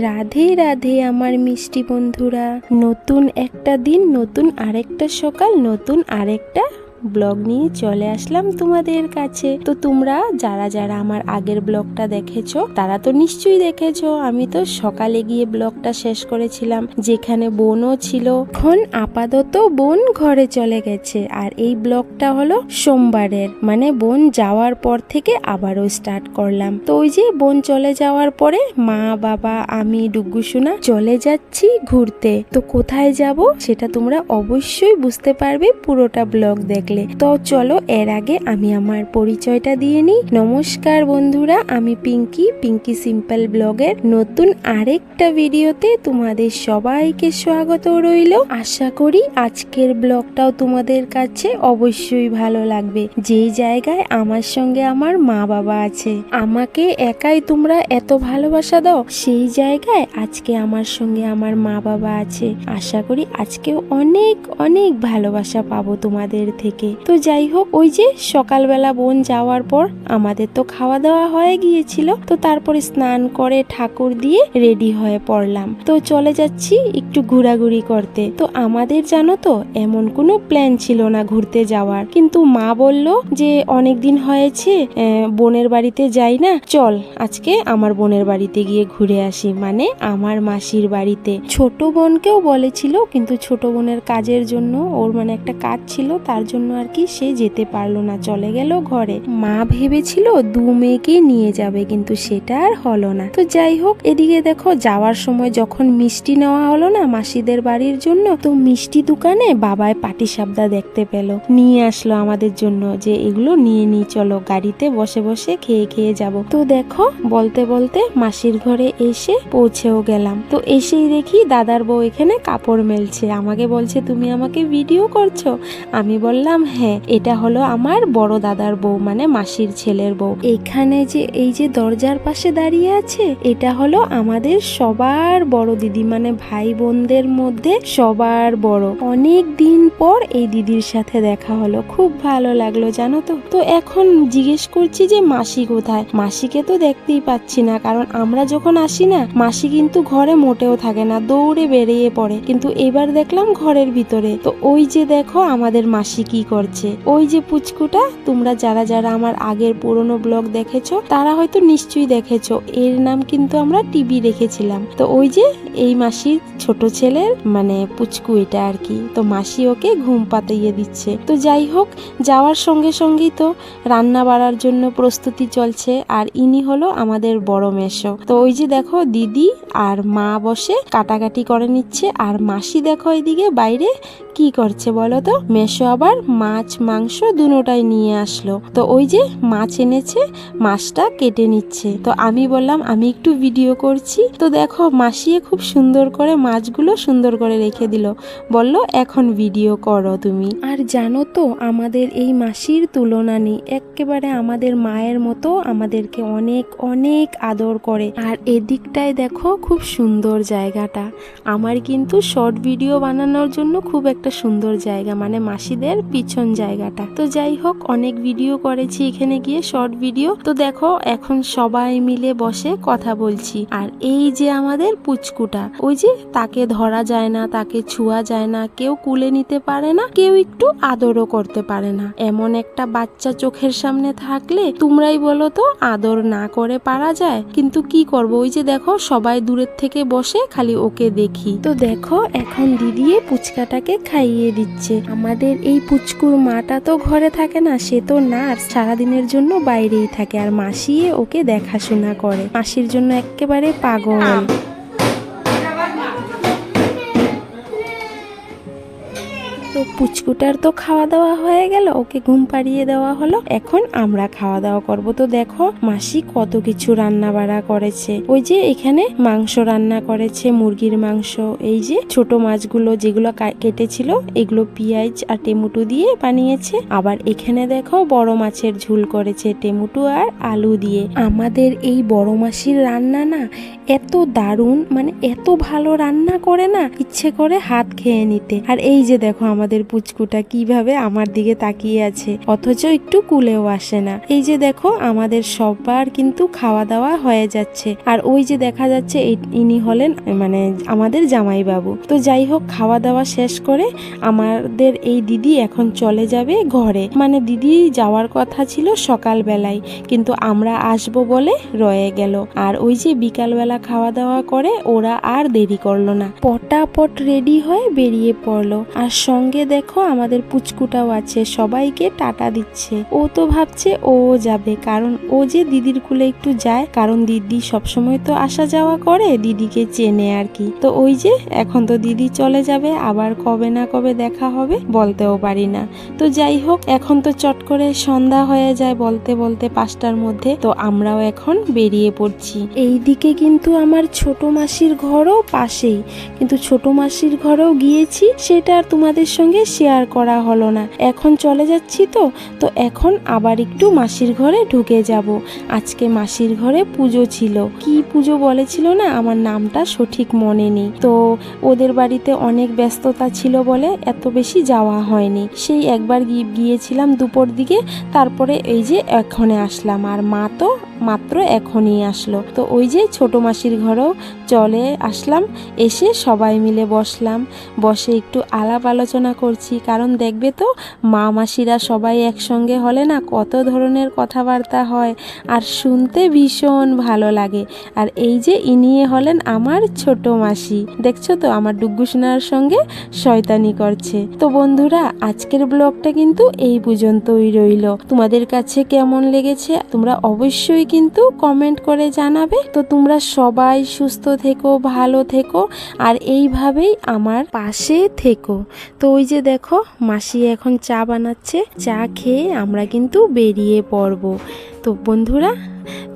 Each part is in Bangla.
রাধে রাধে আমার মিষ্টি বন্ধুরা। নতুন একটা দিন নতুন আরেকটা সকাল নতুন আরেকটা ব্লগ নিয়ে চলে আসলাম তোমাদের কাছে। তো তোমরা যারা যারা আমার আগের ব্লগটা দেখেছ, তারা তো নিশ্চয়ই দেখেছ। আমি তো সকালে গিয়ে ব্লগটা শেষ করেছিলাম, যেখানে বোনও ছিল। এখন আপাতত বোন ঘরে চলে গেছে। আর এই ব্লগটা হলো সোমবারের। মানে বোন যাওয়ার পর থেকে আবারও স্টার্ট করলাম। তো ওই যে বোন চলে যাওয়ার পরে মা, বাবা, আমি ডুগ্গু সোনা চলে যাচ্ছি ঘুরতে। তো কোথায় যাব সেটা তোমরা অবশ্যই বুঝতে পারবে পুরোটা ব্লগ দেখলে তো চলো, এর আগে আমি আমার পরিচয়টা দিয়ে নিই। নমস্কার বন্ধুরা, আমি পিঙ্কি পিঙ্কি সিম্পল ব্লগের নতুন আরেকটা ভিডিওতে তোমাদের সবাইকে স্বাগত রইল। আশা করি আজকের ব্লগটাও তোমাদের কাছে অবশ্যই ভালো লাগবে। যেই জায়গায় আমার সঙ্গে আমার মা বাবা আছে, আমাকে একাই তোমরা এত ভালোবাসা দাও, সেই জায়গায় আজকে আমার সঙ্গে আমার মা বাবা আছে। আশা করি আজকেও অনেক অনেক ভালোবাসা পাবো তোমাদের থেকে। তো যাই হোক, ওই যে সকালবেলা বোন যাওয়ার পর আমাদের তো খাওয়া দাওয়া হয়ে গিয়েছিল। তো তারপরে স্নান করে ঠাকুর দিয়ে রেডি হয়ে পড়লাম। তো চলে যাচ্ছি একটু ঘোরাঘুরি করতে। তো আমাদের জানো তো, এমন কোনো প্ল্যান ছিল না ঘুরতে যাওয়ার। কিন্তু মা বলল যে অনেক দিন হয়েছে বোনের বাড়িতে যাই না। চল, আজকে আমার বোনের বাড়িতে গিয়ে ঘুরে আসি। মানে আমার মাসির বাড়িতে। ছোট বোনকেও বলেছিল, কিন্তু ছোট বোনের কাজের জন্য, ওর মানে একটা কাজ ছিল, তার জন্য আর কি সে যেতে পারল না। চলে গেল ঘরে। মা ভেবেছিল দু মেয়েকে নিয়ে যাবে, কিন্তু সেটা আর হলো না। তো যাই হোক, এদিকে দেখো যাওয়ার সময় যখন মিষ্টি নেওয়া হলো না মাসিদের বাড়ির জন্য, তো মিষ্টি দোকানে বাবায় পাটি সাবদা দেখতে পেল। নিয়ে আসলো আমাদের জন্য যে এগুলো নিয়ে নিয়ে চলো, গাড়িতে বসে বসে খেয়ে খেয়ে যাব। তো দেখো, বলতে বলতে মাসির ঘরে এসে পৌঁছেও গেলাম। তো এসেই দেখি দাদার বউ এখানে কাপড় মেলছে। আমাকে বলছে, তুমি আমাকে ভিডিও করছ? আমি বললাম হ্যাঁ এটা হলো আমার বড় দাদার বউ মানে মাসির ছেলের বউ। এখানে যে, এই যে দরজার পাশে দাঁড়িয়ে আছে, এটা হলো আমাদের সবার বড় দিদি মানে ভাই বোনদের মধ্যে সবার বড়। অনেক দিন পর এই দিদির সাথে দেখা হলো, খুব ভালো লাগল, জানো তো? তো এখন জিজ্ঞেস করছি যে, মাসি কোথায়? মাসিকে তো দেখতেই পাচ্ছি না, কারণ আমরা যখন আসি না, মাসি কিন্তু ঘরে মোটেও থাকে না, দৌড়ে বেরিয়ে পড়ে। কিন্তু এবার দেখলাম ঘরের ভিতরে। তো ওই যে দেখো, আমাদের মাসি কি করছে। ওই যে পুচকুটা, তোমরা যারা যারা আমার আগের পুরনো ব্লগ দেখেছ, তারা হয়তো নিশ্চয়ই দেখেছ। এর নাম কিন্তু আমরা টিভি রেখেছিলাম। তো ওই যে এই মাসির ছোট ছেলের মানে পুচকু এটা আর কি। তো মাসি ওকে ঘুম পাতাইয়ে দিচ্ছে। তো যাই হোক, যাওয়ার সঙ্গে সঙ্গেই তো রান্না বাড়ার জন্য প্রস্তুতি চলছে আর ইনি হলো আমাদের বড় মেশো তো ওই যে দেখো দিদি আর মা বসে কাটাকাটি করে নিচ্ছে আর মাসি দেখো এদিকে বাইরে কি করছে বলো তো? মেশো আবার মাছ, মাংস দুটোটাই নিয়ে আসলো। তো ওই যে মাছ এনেছে, মাছটা কেটে নিচ্ছে। তো আমি বললাম, আমি একটু ভিডিও করছি। তো দেখো মাসিয়ে খুব সুন্দর করে মাছগুলো সুন্দর করে রেখে দিল। বলল, এখন ভিডিও করো তুমি। আর জানো তো, আমাদের এই মাসির তুলনা নেই। একেবারে আমাদের মায়ের মতো আমাদেরকে অনেক অনেক আদর করে। আর এদিকটায় দেখো, খুব সুন্দর জায়গাটা। আমার কিন্তু শর্ট ভিডিও বানানোর জন্য খুব একটা সুন্দর জায়গা মানে মাসিদের পিছন জায়গাটা। তো যাই হোক, অনেক ভিডিও করেছি এখানে গিয়ে শর্ট ভিডিও তো দেখো, এখন সবাই মিলে বসে কথা বলছি। আর এই যে আমাদের পুচকুটা ওই যে, তাকে ধরা যায় না, তাকে ছুঁয়া যায় না, কেউ কুলে নিতে পারে না, কেউ একটু আদরও করতে পারে না। এমন একটা বাচ্চা চোখের সামনে থাকলে তোমরাই বলো তো, আদর না করে পারা যায়? কিন্তু কি করব? ওই যে দেখো, সবাই দূরের থেকে বসে খালি ওকে দেখি। তো দেখো, এখন দিদিয়ে পুচকাটাকে খাইয়ে দিচ্ছে। আমাদের এই পুচকুর মাটা তো ঘরে থাকে না, সে তো নার্স। সারাদিনের জন্য বাইরেই থাকে, আর মাসিয়ে ওকে দেখাশোনা করে। মাসির জন্য একেবারে পাগল। পুচকুটার তো খাওয়া দাওয়া হয়ে গেল, ওকে ঘুম পাড়িয়ে দেওয়া হলো। এখন আমরা খাওয়া দাওয়া করব। তো দেখো, মাসি কত কিছু রান্না বাড়া করেছে। ওই যে এখানে মাংস রান্না করেছে, মুরগির মাংস। এই যে ছোট মাছগুলো যেগুলো কেটেছিল, এগুলো পেঁয়াজ আর টেমুটু দিয়ে বানিয়েছে। আবার এখানে দেখো, বড় মাছের ঝুল করেছে টেমুটু আর আলু দিয়ে। আমাদের এই বড় মাসির রান্না না এত দারুণ মানে এত ভালো রান্না করে না, ইচ্ছে করে হাত খেয়ে নিতে। আর এই যে দেখো, আমাদের পুচকুটা কীভাবে আমার দিকে তাকিয়ে আছে? অথচ একটু কুলেও আসে না। এই যে দেখো, আমাদের সবার কিন্তু খাওয়া দাওয়া হয়ে যাচ্ছে। আর ওই যে দেখা যাচ্ছে ইনি হলেন মানে আমাদের জামাইবাবু। তো যাই হোক খাওয়া দাওয়া শেষ করে আমাদের এই দিদি এখন চলে যাবে ঘরে। মানে দিদি যাওয়ার কথা ছিল সকালবেলায়, কিন্তু আমরা আসব বলে রয়ে গেল। আর ওই যে বিকালবেলা খাওয়া দাওয়া করে ওরা আর দেরি করল না। পটাপট রেডি হয়ে বেরিয়ে পড়ল। আর সঙ্গে দেখো আমাদের পুচকুটাও আছে, সবাইকে টাটা দিচ্ছে। ও তো ভাবছে ও যাবে, কারণ ও যে দিদির কুলে একটু যায়, কারণ দিদি সবসময় তো আসা যাওয়া করে, দিদিকে চেনে আর কি। তো ওই যে, এখন তো দিদি চলে যাবে, আবার কবে না কবে দেখা হবে, বলতেও পারি না। তো যাই হোক, এখন তো চট করে সন্ধ্যা হয়ে যায় বলতে বলতে পাঁচটার মধ্যে, তো আমরাও এখন বেরিয়ে পড়ছি। এই দিকে কিন্তু আমার ছোট মাসির ঘরও পাশেই, কিন্তু ছোট মাসির ঘরেও গিয়েছি, সেটা আর তোমাদের সঙ্গে শেয়ার করা হলো না। এখন চলে যাচ্ছি তো তো এখন আবার একটু মাসির ঘরে ঢুকে যাব। আজকে মাসির ঘরে পুজো ছিল। কি পুজো বলেছিল না? আমার নামটা সঠিক মনে নেই। তো ওদের বাড়িতে অনেক ব্যস্ততা ছিল বলে এত বেশি যাওয়া হয়নি। সেই একবার গিয়েছিলাম দুপুর দিকে, তারপরে এই যে এখনে আসলাম। আর মা তো মাত্র এখনই আসলো। তো ওই যে ছোট মাসির ঘরেও চলে আসলাম, এসে সবাই মিলে বসলাম। বসে একটু আলাপ আলোচনা করছি কারণ দেখবে তো, মা মাসিরা সবাই একসঙ্গে হলে না কত ধরনের কথাবার্তা হয়। আর শুনতে ভীষণ ভালো লাগে। আর এই যে ইনিয়ে হলেন আমার ছোট মাসি। দেখছ তো, আমার ডুগ্গুসোনার সঙ্গে শয়তানি করছে। তো বন্ধুরা, আজকের ব্লগটা কিন্তু এই পর্যন্তই রইল। তোমাদের কাছে কেমন লেগেছে, তোমরা অবশ্যই কিন্তু কমেন্ট করে জানাবে। তো তোমরা সবাই সুস্থ থেকো, ভালো থেকো, আর এইভাবেই আমার পাশে থেকো। তো ওই যে দেখো, মাসি এখন চা বানাচ্ছে। চা খেয়ে আমরা কিন্তু বেরিয়ে পড়ব। তো বন্ধুরা,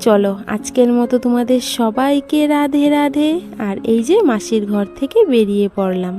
চলো আজকের মতো তোমাদের সবাইকে রাধে রাধে। আর এই যে মাসির ঘর থেকে বেরিয়ে পড়লাম।